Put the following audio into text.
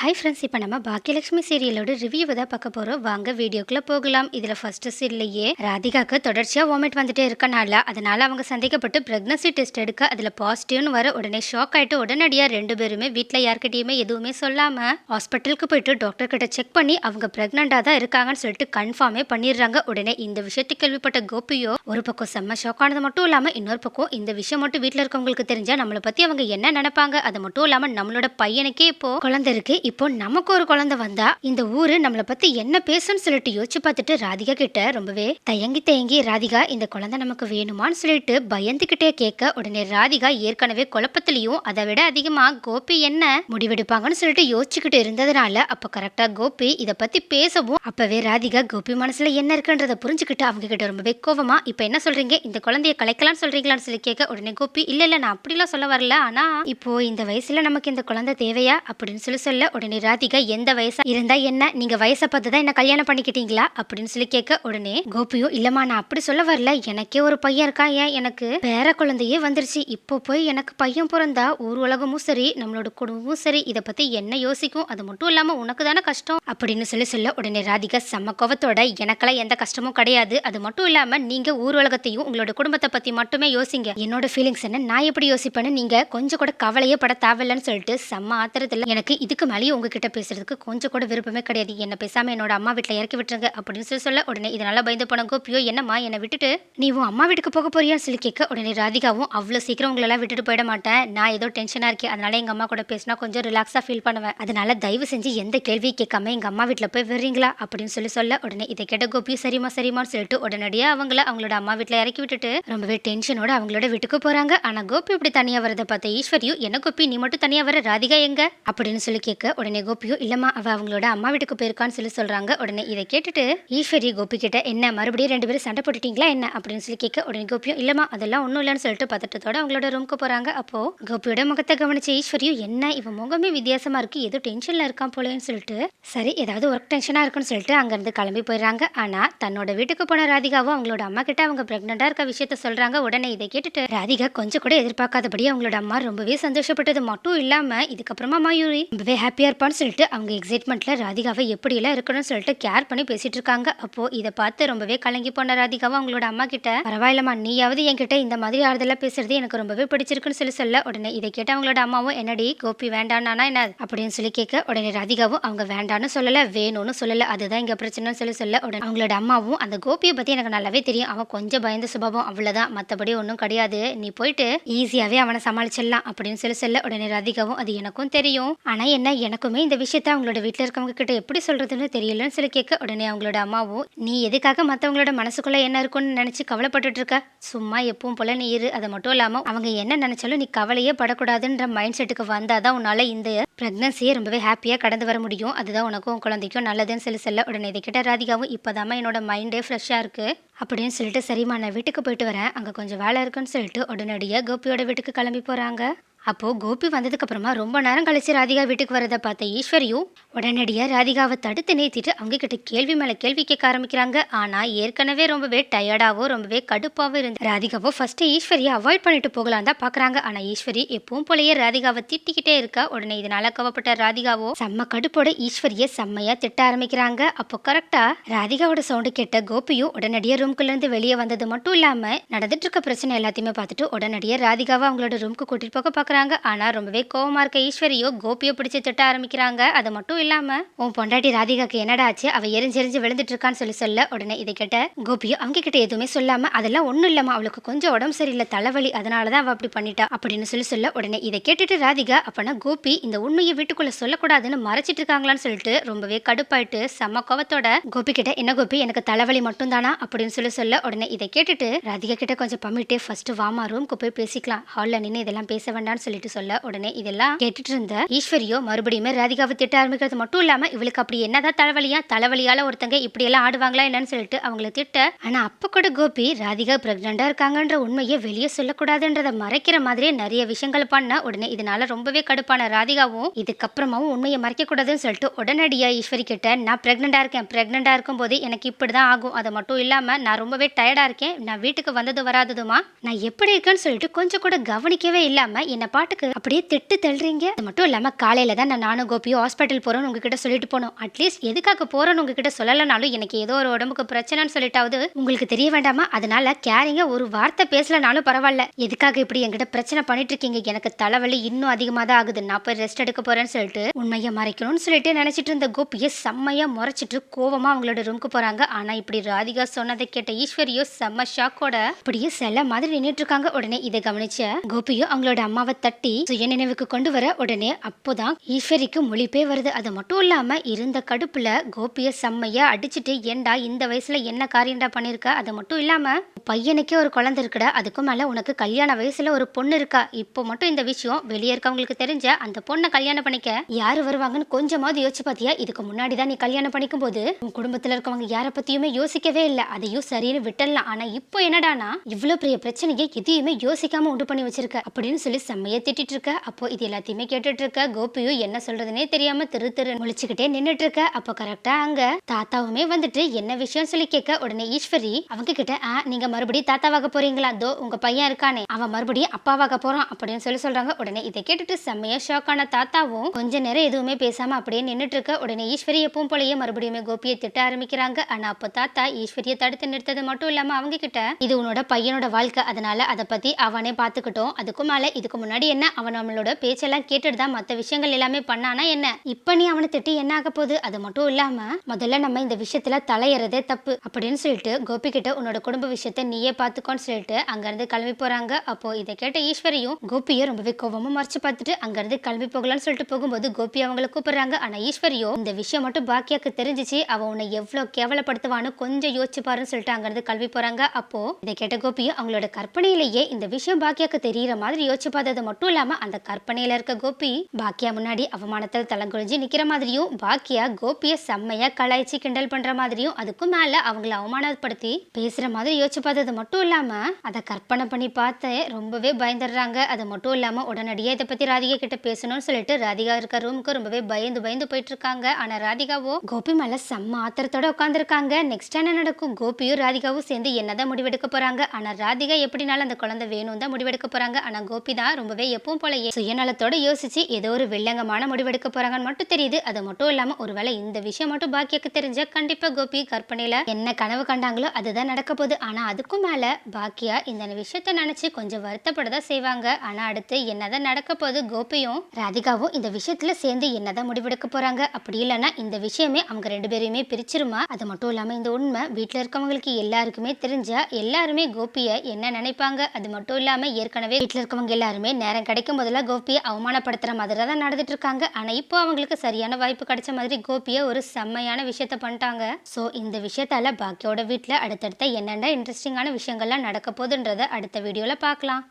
Hi friends இப்போ நம்ம பாக்கியலட்சுமி சீரியலோட ரிவ்யூவை தான் பார்க்க போகிறோம் வாங்க வீடியோக்குள்ளே போகலாம். இதில் ஃபஸ்ட்டு சீரியல்லையே ராதிகாக்கு தொடர்ச்சியாக வாமிட் வந்துட்டே இருக்கனால அதனால் அவங்க சந்தேகப்பட்டு ப்ரெக்னன்சி டெஸ்ட் எடுக்க அதில் பாசிட்டிவ்னு வர உடனே ஷாக் ஆகிட்டு உடனடியாக ரெண்டு பேருமே வீட்டில் யார்கிட்டையுமே எதுவுமே சொல்லாமல் ஹாஸ்பிட்டலுக்கு போயிட்டு டாக்டர் கிட்ட செக் பண்ணி அவங்க ப்ரெக்னெண்ட்டாக தான் இருக்காங்கன்னு சொல்லிட்டு கன்ஃபார்மே பண்ணிடுறாங்க. உடனே இந்த விஷயத்தை கேள்விப்பட்ட கோபியோ ஒரு பக்கம் செம்ம ஷாக் ஆனது மட்டும் இல்லாமல் இன்னொரு பக்கம் இந்த விஷயம் மட்டும் வீட்டில் இருக்கவங்களுக்கு தெரிஞ்சால் நம்மளை பற்றி அவங்க என்ன நினைப்பாங்க? அது மட்டும் இல்லாமல் நம்மளோட பையனுக்கே இப்போ குழந்தை இருக்கு. இப்போ நமக்கு ஒரு குழந்தை வந்தா இந்த ஊரு நம்மளை பத்தி என்ன பேசும்னு சொல்லிட்டு யோசிச்சு பார்த்துட்டு ராதிகா கிட்ட ரொம்பவே தயங்கி தயங்கி ராதிகா இந்த குழந்தை நமக்கு வேணுமான்னு சொல்லிட்டு பயந்துகிட்டே கேட்க உடனே ராதிகா ஏற்கனவே குழப்பத்திலையும் அதை விட அதிகமா கோபி என்ன முடிவெடுப்பாங்கன்னு சொல்லிட்டு யோசிச்சுக்கிட்டு இருந்ததுனால அப்ப கரெக்டா கோபி இதை பத்தி பேசவும் அப்பவே ராதிகா கோபி மனசுல என்ன இருக்குன்றத புரிஞ்சுக்கிட்டு அவங்க கிட்ட ரொம்பவே கோவமா இப்ப என்ன சொல்றீங்க? இந்த குழந்தைய கலைக்கலாம்னு சொல்றீங்களான்னு சொல்லி கேட்க உடனே கோபி இல்ல இல்ல நான் அப்படிலாம் சொல்ல வரல. ஆனா இப்போ இந்த வயசுல நமக்கு இந்த குழந்தை தேவையா? அப்படின்னு சொல்லி சொல்ல உடனே ராதிகா எந்த வயசா இருந்தா என்ன? நீங்க வயசை பார்த்து தான் என்ன கல்யாணம் பண்ணிக்கிட்டீங்களா? அப்படின்னு சொல்லி கேட்க உடனே கோபியும் இல்லம்மா நான் அப்படி சொல்ல வரல. எனக்கே ஒரு பையன் இருக்கா ஏன்? எனக்கு பேர குழந்தையே வந்துருச்சு. இப்போ போய் எனக்கு பையன் பிறந்தா ஊர் உலகமும் சரி நம்மளோட குடும்பமும் சரி. இதை பத்தி என்ன யோசிக்கும்? அது மட்டும் இல்லாம உனக்கு தானே கஷ்டம்? அப்படின்னு சொல்லி சொல்ல உடனே ராதிகா செம்ம கோவத்தோட. எனக்கெல்லாம் எந்த கஷ்டமும் கிடையாது. அது மட்டும் இல்லாம நீங்க ஊர் உலகத்தையும் உங்களோட குடும்பத்தை பத்தி மட்டுமே யோசிங்க. என்னோட ஃபீலிங்ஸ் என்ன? நான் எப்படி யோசிப்பேன்னு நீங்க கொஞ்சம் கூட கவலையே பட தேவையில்லைன்னு சொல்லிட்டு செம்ம ஆத்திரத்துல எனக்கு இதுக்கு மேலேயும் உங்ககிட்ட பேசுறதுக்கு கொஞ்சம் கூட விருப்பமே கிடையாது. என்ன பேசாம என்னோட அம்மா வீட்டில் இறக்கி விட்டுருங்க அப்படின்னு சொல்லி சொல்ல உடனே இதனால பயந்து போன கோபியோ என்னம்மா என்னை விட்டுட்டு நீ உன் அம்மா வீட்டுக்கு போக போறியான்னு சொல்லி கேட்க உடனே ராதிகாவும் அவ்வளோ சீக்கிரம் உங்களெல்லாம் விட்டுட்டு போயிட மாட்டேன். நான் ஏதோ டென்ஷனாக இருக்கேன். அதனால எங்கள் அம்மா கூட பேசினா கொஞ்சம் ரிலாக்ஸாக ஃபீல் பண்ணுவேன். அதனால தயவு செஞ்சு எந்த கேள்வியும் கேட்காம எங்கள் அம்மா வீட்டில் போய் வர்றீங்களா அப்படின்னு சொல்லி சொல்ல உடனே இதை கேட்ட கோபியும் சரிமா சரிமான்னு சொல்லிட்டு உடனடியாக அவங்கள அவங்களோட அம்மா வீட்டில் இறக்கி விட்டுட்டு ரொம்பவே டென்ஷனோட அவங்களோட வீட்டுக்கு போறாங்க. ஆனா கோபி இப்படி தனியாக வரதை பார்த்த ஈஸ்வரியும் என்ன கோபி நீ மட்டும் தனியாக வர ராதிகா எங்க? அப்படின்னு சொல்லி கேட்க உடனே கோபியோ இல்லம்மா அவ அவங்களோட அம்மா வீட்டுக்கு போயிருக்கான்னு சொல்லி சொல்றாங்க. உடனே இதை கேட்டுட்டு ஈஸ்வரி கோபி கிட்ட என்ன மறுபடியும் ரெண்டு பேரும் சண்டை போட்டுட்டீங்களா என்ன? அப்படின்னு சொல்லி கேட்க உடனே கோபியும் இல்லம்மா அதெல்லாம் ஒன்றும் இல்லைன்னு சொல்லிட்டு பதட்டத்தோட அவங்களோட ரூமுக்கு போறாங்க. அப்போ கோபியோட முகத்தை கவனிச்ச ஈஸ்வரியும் என்ன? இவன் முகமே வித்தியாசமா இருக்கு. ஏதோ டென்ஷன்ல இருக்கான் போலேன்னு சொல்லிட்டு சரி ஏதாவது ஒர்க் டென்ஷனா இருக்குன்னு சொல்லிட்டு அங்கேருந்து கிளம்பி போயிடுறாங்க. ஆனா தன்னோட வீட்டுக்கு போன ராதிகாவும் அவங்களோட அம்மா கிட்ட அவங்க பிரெக்னண்டா இருக்க விஷயத்த சொல்றாங்க. உடனே இதை கேட்டுட்டு ராதிகா கொஞ்சம் கூட எதிர்பார்க்காதபடி அவங்களோட அம்மா ரொம்பவே சந்தோஷப்பட்டது. மட்டும் இல்லாம இதுக்கப்புறமா மயூரி ரொம்பவே ஹாப்பியா இருப்பான்னு சொல்லிட்டு அவங்க எக்ஸைட்மெண்ட்டில் ராதிகாவை எப்படியெல்லாம் இருக்கணும்னு சொல்லிட்டு கேர் பண்ணி பேசிட்டு இருக்காங்க அப்போ இதை பார்த்து ரொம்பவே கலங்கி போன ராதிகாவும் அவங்களோட அம்மா கிட்ட பரவாயில்லம்மா நீயாவது என்கிட்ட இந்த மாதிரி ஆறுதலாக பேசுறது எனக்கு ரொம்பவே பிடிச்சிருக்குன்னு சொல்லி சொல்ல. உடனே இதை கேட்ட அவங்களோட அம்மாவும் என்னடி கோபி வேண்டானா என்ன? அப்படின்னு சொல்லி கேட்க உடனே ராதிகாவும் அவங்க வேண்டான்னு சொல்லல வேணும்னு சொல்லல அதுதான் இங்க பிரச்சனைன்னு சொல்லி சொல்ல. உடனே அவங்களோட அம்மாவும் அந்த கோபியை பத்தி எனக்கு நல்லாவே தெரியும். அவன் கொஞ்சம் பயந்த சுபாவம் அவ்வளவுதான். மத்தபடி ஒன்றும் கிடையாது. நீ போயிட்டு ஈஸியாவே அவனை சமாளிச்சிடலாம். அப்படின்னு சொல்லி சொல்ல உடனே ராதிகாவும் அது எனக்கும் தெரியும். ஆனா என்ன எனக்குமே இந்த விஷயத்த அவங்களோட வீட்டில் இருக்கவங்க கிட்ட எப்படி சொல்கிறதுன்னு தெரியலன்னு சொல்லி கேட்க உடனே அவங்களோட அம்மாவும் நீ எதுக்காக மற்றவங்களோட மனசுக்குள்ளே என்ன இருக்கும்னு நினச்சி கவலைப்பட்டுட்டு இருக்க சும்மா எப்பவும் போல நீ இரு. அது மட்டும் இல்லாமல் அவங்க என்ன நினைச்சாலும் நீ கவலையே படக்கூடாதுன்ற மைண்ட் செட்டுக்கு வந்தால் தான் உன்னால் இந்த ப்ரெக்னன்சியை ரொம்பவே ஹாப்பியாக கடந்து வர முடியும். அதுதான் உனக்கும் குழந்தைக்கும் நல்லதுன்னு சொல்லி சொல்ல உடனே இதை கிட்ட ராதிகாவும் இப்போதாம்மா என்னோட மைண்டே ஃப்ரெஷ்ஷாக இருக்குது அப்படின்னு சொல்லிட்டு சரிம்மா நான் வீட்டுக்கு போயிட்டு வரேன். அங்கே கொஞ்சம் வேலை இருக்குன்னு சொல்லிட்டு உடனடியாக கோபியோட வீட்டுக்கு கிளம்பி போகிறாங்க அப்போது கோபி வந்ததுக்கப்புறமா ரொம்ப நேரம் கழிச்சு ராதிகா வீட்டுக்கு வரதை பார்த்த ஈஸ்வரியும் உடனடியாக ராதிகாவை தடுத்து நிறுத்திட்டு அவங்க கிட்ட கேள்வி மேலே கேள்வி கேட்க ஆரம்பிக்கிறாங்க. ஆனால் ஏற்கனவே ரொம்பவே டயர்டாகவோ ரொம்பவே கடுப்பாகவும் இருந்து ராதிகாவோ ஃபஸ்ட்டு ஈஸ்வரியை அவாய்ட் பண்ணிட்டு போகலாம் தான் பார்க்குறாங்க ஆனால் ஈஸ்வரி எப்பவும் போலயே ராதிகாவை திட்டிக்கிட்டே இருக்கா. உடனே இதனால் கவப்பட்ட ராதிகாவோ செம்ம கடுப்போட ஈஸ்வரியை செம்மையாக திட்ட ஆரம்பிக்கிறாங்க. அப்போ கரெக்டாக ராதிகாவோட சவுண்டு கேட்ட கோபியும் உடனடியாக ரூம்குள்ளேருந்து வெளியே வந்தது மட்டும் இல்லாமல் நடந்துட்டு இருக்க பிரச்சனை எல்லாத்தையுமே பார்த்துட்டு உடனடியாக ராதிகாவை அவங்களோட ரூமுக்கு கூட்டிகிட்டு போக பார்க்குறாங்க. ஆனால் ரொம்பவே கோவமா இருக்க ஈஸ்வரியோ கோபியை பிடிச்சி திட்ட ஆரம்பிக்கிறாங்க. அது மட்டும் இல்லாமல் உன் பொண்டாட்டி ராதிகாக்கு என்னடா ஆச்சு? அவள் எரிஞ்செரிஞ்சு விழுந்துட்டு இருக்கான்னு சொல்லி சொல்ல உடனே இதை கேட்ட கோபியோ அவங்க கிட்ட எதுவுமே சொல்லாமல் அதெல்லாம் ஒன்றும் இல்லாமல் அவளுக்கு கொஞ்சம் உடம்பு சரியில்லை தலைவலி அதனால தான் அவள் அப்படி பண்ணிட்டா அப்படின்னு சொல்லி சொல்ல உடனே இதை கேட்டுட்டு ராதிகா அப்பனா கோபி இந்த உண்மையை வீட்டுக்குள்ளே சொல்லக்கூடாதுன்னு மறைச்சிட்டு இருக்காங்களான்னு சொல்லிட்டு ரொம்பவே கடுப்பாயிட்டு செம்ம கோவத்தோட கோபி கிட்ட என்ன கோபி எனக்கு தலைவலி மட்டும் தானா அப்படின்னு சொல்லி சொல்ல உடனே இதை கேட்டுட்டு ராதிகா கிட்ட கொஞ்சம் பம்மிட்டு ஃபர்ஸ்ட் வாமா ரூம்க்கு போய் பேசிக்கலாம். ஹாலில் நின்று இதெல்லாம் பேச வேண்டாம்னு சொல்லிட்டு சொல்ல உடனே இதெல்லாம் கேட்டுட்டு இருந்த ஈஸ்வரியோ மறுபடியும் ராதிகாவை திட்ட ஆரம்பிக்கிறது மட்டும் இல்லாம இவளுக்கு அப்படி என்னதான் தலைவலியா தலைவலியால ஒருத்தங்க இப்படி எல்லாம் ஆடுவாங்களா என்னன்னு சொல்லிட்டு அவங்கள திட்ட ஆனா அப்ப கூட கோபி ராதிகா பிரெக்னண்டா இருக்காங்கன்ற உண்மையை வெளியே சொல்லக்கூடாதுன்றத மறைக்கிற மாதிரியே நிறைய விஷயங்கள் பண்ண உடனே இதனால ரொம்பவே கடுப்பான ராதிகாவும் இதுக்கப்புறமாவும் உண்மையை மறைக்க கூடாதுன்னு சொல்லிட்டு உடனடியா ஈஸ்வரி கிட்ட நான் பிரெக்னண்டா இருக்கேன் பிரெக்னண்டா இருக்கும்போது எனக்கு இப்படிதான் ஆகும். அது மட்டும் இல்லாம நான் ரொம்பவே டயர்டா இருக்கேன். நான் வீட்டுக்கு வந்தது வராததுமா? நான் எப்படி இருக்கேன்னு சொல்லிட்டு கொஞ்சம் கூட கவனிக்கவே இல்லாம என்னை பாட்டுக்கு அப்படியே திட்டு தள்ளுறீங்க? அது மட்டும் இல்லாம காலையில தான் நான் நானும் கோபியும் ஹாஸ்பிட்டல் போகிறோன்னு உங்ககிட்ட சொல்லிட்டு போனோம். அட்லீஸ்ட் எதுக்காக போகிறோன்னு உங்ககிட்ட சொல்லலைனாலும் எனக்கு ஏதோ ஒரு உடம்புக்கு பிரச்சனைன்னு சொல்லிட்டாவது உங்களுக்கு தெரிய வேண்டாமா? அதனால கேரிங்க ஒரு வார்த்தை பேசலனாலும் பரவாயில்ல. எதுக்காக இப்படி என்கிட்ட பிரச்சனை பண்ணிட்டு இருக்கீங்க? எனக்கு தலைவலி இன்னும் அதிகமாக தான் ஆகுது. நான் போய் ரெஸ்ட் எடுக்க போறேன்னு சொல்லிட்டு உண்மையை மறைக்கணும்னு சொல்லிட்டு நினைச்சிட்டு இருந்த கோபியை செம்மையாக முறைச்சிட்டு கோவமாக அவங்களோட ரூமுக்கு போறாங்க. ஆனா இப்படி ராதிகா சொன்னதை கேட்ட ஈஸ்வரியோ செம்ம ஷாக்கோட அப்படியே செல்ல மாதிரி நின்றுட்டு இருக்காங்க. உடனே இதை கவனிச்ச கோபியோ அவங்களோட அம்மாவை தட்டி சுய நினைவுக்கு கொண்டு வர உடனே அப்போதான் ஈஸ்வரிக்கு மொழிப்பே வருது. அது மட்டும் இல்லாம இருந்த கடுப்புல கோபிய செம்மைய அடிச்சுட்டு ஏன்டா இந்த வயசுல என்ன காரியம்டா பண்ணிருக்க? அது மட்டும் இல்லாம பையனுக்கே ஒரு குழந்தை இருக்குடா அதுக்கும் மேல உனக்கு கல்யாண வயசுல ஒரு பொண்ணு இருக்கா? இப்போ மட்டும் இந்த விஷயம் வெளியே இருக்கவங்களுக்கு தெரிஞ்ச அந்த பொண்ணை கல்யாணம் பண்ணிக்க யாரு வருவாங்கன்னு கொஞ்சமாவது யோசிச்சு பாத்தியா? இதுக்கு முன்னாடி தான் நீ கல்யாணம் பண்ணிக்கும் போது உன் குடும்பத்துல இருக்கவங்க யார பத்தியுமே யோசிக்கவே இல்லை. அதையும் சரின்னு விட்டலாம் ஆனா இப்போ என்னடானா இவ்வளவு பெரிய பிரச்சனையை எதையுமே யோசிக்காம உண்டு பண்ணி வச்சிருக்க. அப்படின்னு சொல்லி செம்மையா திட்டிட்டு இருக்க அப்போ இது எல்லாத்தையுமே கேட்டுட்டு இருக்க கோபியும் என்ன சொல்றதுனே தெரியாம திரு திரு முழிச்சுக்கிட்டே நின்னுட்டு இருக்க அப்போ கரெக்டா அங்க தாத்தாவுமே வந்துட்டு என்ன விஷயம் சொல்லி கேட்க உடனே ஈஸ்வரி அவங்க கிட்ட "ஆ, நீங்க மறுபடியும் தாத்தாவாக போறீங்களா? தோ உங்க பையன் இருக்கானே. அவன் மறுபடியும் அப்பாவாக போறான் அப்படின்னு சொல்லி சொல்றாங்க. உடனே இதை கேட்டுட்டு செம்மையா ஷாக்கான தாத்தாவும் கொஞ்ச நேரம் எதுவுமே பேசாம அப்படியே நின்றுட்டு இருக்க உடனே ஈஸ்வரி எப்பவும் போலயே மறுபடியும் கோபியை திட்ட ஆரம்பிக்கிறாங்க. ஆனா அப்போ தாத்தா ஈஸ்வரியை தடுத்து நிறுத்தது மட்டும் இல்லாம அவங்க கிட்ட இது உன்னோட பையனோட வாழ்க்கை. அதனால அதை பத்தி அவனே பாத்துக்கிட்டோம். அதுக்கும் மேல இதுக்கு முன்னாடி என்ன அவன் நம்மளோட பேச்செல்லாம் கேட்டுட்டு தான் மற்ற விஷயங்கள் எல்லாமே பண்ணானா என்ன? இப்ப நீ அவனை திட்டி என்ன ஆக போகுது? அது மட்டும் இல்லாம முதல்ல நம்ம இந்த விஷயத்துல தலையறதே தப்பு அப்படின்னு சொல்லிட்டு கோபி கிட்ட உன்னோட குடும்ப விஷயத்த நீயே பாத்துக்கோன்னு சொல்லிட்டு அங்கிருந்து கிளம்பி போறாங்க. அப்போ இதை கேட்ட ஈஸ்வரியும் கோபியை ரொம்பவே கோபமா மறைச்சு பார்த்துட்டு அங்கிருந்து கிளம்பி போகலாம்னு சொல்லிட்டு போகும்போது கோபி அவங்கள கூப்பிடுறாங்க. ஆனா ஈஸ்வரியோ இந்த விஷயம் மட்டும் பாக்கியாக்கு தெரிஞ்சிச்சு அவ உன்னை எவ்வளவு கேவலப்படுத்துவான்னு கொஞ்சம் யோசிச்சு பாருன்னு சொல்லிட்டு அங்க இருந்து கிளம்பி போறாங்க. அப்போ இதை கேட்ட கோபியும் அவங்களோட கற்பனையிலேயே இந்த விஷயம் பாக்கியாக்கு தெரியற மாதிரி யோசிச்சு பார்த்தது மட்டும் இல்லாம அந்த கற்பனையில இருக்க கோபி பாக்கியா முன்னாடி அவமானத்தில் தலங்குழிஞ்சு நிக்கிற மாதிரியும் பாக்கியா கோபியை செம்மையா கலாய்ச்சி கிண்டல் பண்ற மாதிரியும் அதுக்கும் மேல அவங்கள அவமானப்படுத்தி பேசுற மாதிரி யோசிச்சு பார்த்தது மட்டும் இல்லாம அதை கற்பனை பண்ணி பார்த்து ரொம்பவே பயந்துடுறாங்க. அது மட்டும் இல்லாம உடனடியே இதை பத்தி ராதிகா கிட்ட பேசணும்னு சொல்லிட்டு ராதிகா இருக்க ரூமுக்கு ரொம்பவே பயந்து பயந்து போயிட்டு இருக்காங்க. ஆனா ராதிகாவோ கோபி மேல செம்ம ஆத்திரத்தோட உட்காந்துருக்காங்க நெக்ஸ்ட் என்ன நடக்கும்? கோபியும் ராதிகாவும் சேர்ந்து என்னதான் முடிவெடுக்க போறாங்க? ஆனா ராதிகா எப்படினாலும் அந்த குழந்தை வேணும் தான் முடிவெடுக்க போறாங்க. ஆனா கோபி தான் ரொம்பவே எப்பவும் போல சுயநலத்தோட யோசிச்சு ஏதோ ஒரு வில்லங்கமான முடிவெடுக்க போறாங்கன்னு மட்டும் தெரியுது. அது மட்டும் இல்லாம ஒருவேளை இந்த விஷயம் மட்டும் பாக்கியாக்கு தெரிஞ்சா கண்டிப்பா கோபி கற்பனையில என்ன கனவு கண்டாங்களோ அதுதான் நடக்க போகுது. ஆனா அதுக்கும் மேல பாக்கியா இந்த விஷயத்த நினைச்சு கொஞ்சம் வருத்தப்படதான் செய்வாங்க. ஆனா அடுத்து என்னதான் நடக்க போகுது கோபியும் ராதிகாவும் இந்த விஷயத்துல சேர்ந்து என்னதான் முடிவெடுக்க போறாங்க? அப்படி இல்லைன்னா இந்த விஷயமே அவங்க ரெண்டு பேரையுமே பிரிச்சிருமா? அது மட்டும் இல்லாம இந்த உண்மை வீட்டுல இருக்கவங்களுக்கு எல்லாருக்குமே தெரிஞ்சா எல்லாருமே கோபியை என்ன நினைப்பாங்க? அது மட்டும் இல்லாம ஏற்கனவே வீட்டுல இருக்கவங்க எல்லாருமே நேரம் கிடைக்கும் போதெல்லாம் கோபியை அவமானப்படுத்துகிற மாதிரி தான் நடந்துட்டு இருக்காங்க ஆனால் இப்போ அவங்களுக்கு சரியான வாய்ப்பு கிடைச்ச மாதிரி கோபியை ஒரு செம்மையான விஷயத்த பண்ணிட்டாங்க. ஸோ இந்த விஷயத்தால பாக்கியோட வீட்டில் அடுத்தடுத்த என்னென்ன இன்ட்ரெஸ்டிங்கான விஷயங்கள்லாம் நடக்க போகுதுன்றதை அடுத்த வீடியோவில் பார்க்கலாம்